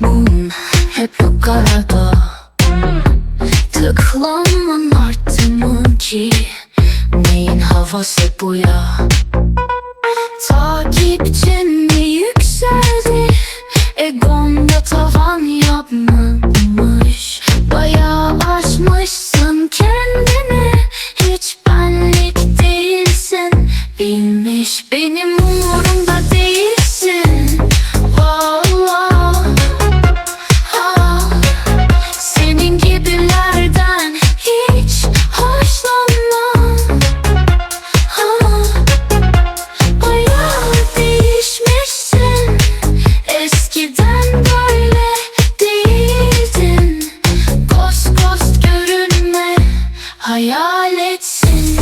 Mum hep yukarıda Tıklanman artımın ki Neyin havası bu ya Takipçin mi Egonda tavan yapmamış Bayağı aşmışsın Hayal etsin.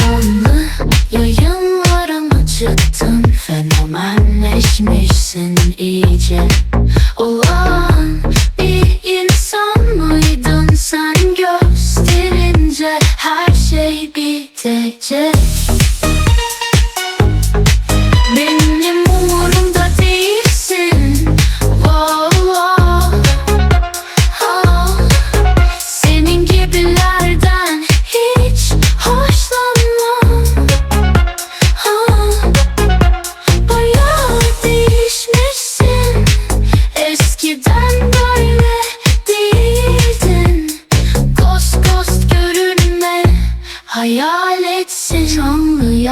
Canlı yayınlara mı çıktın Fenomenleşmişsin iyice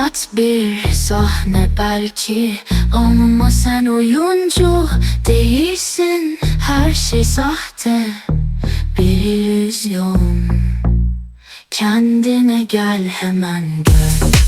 Canlı yat bir sahne belki. Ama sen oyuncu değilsin. Her şey sahte. Bir illüzyon. Kendine gel hemen gör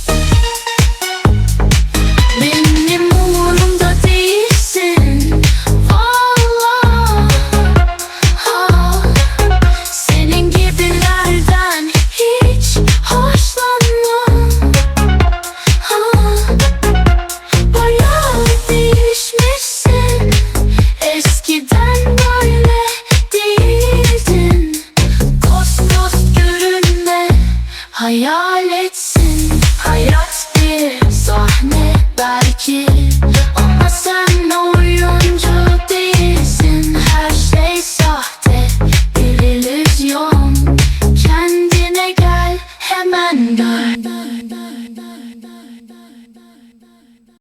Hayal etsin hayat bir sahne belki. Ama sen oyuncu değilsin her şey sahte bir illüzyon. Kendine gel hemen gör.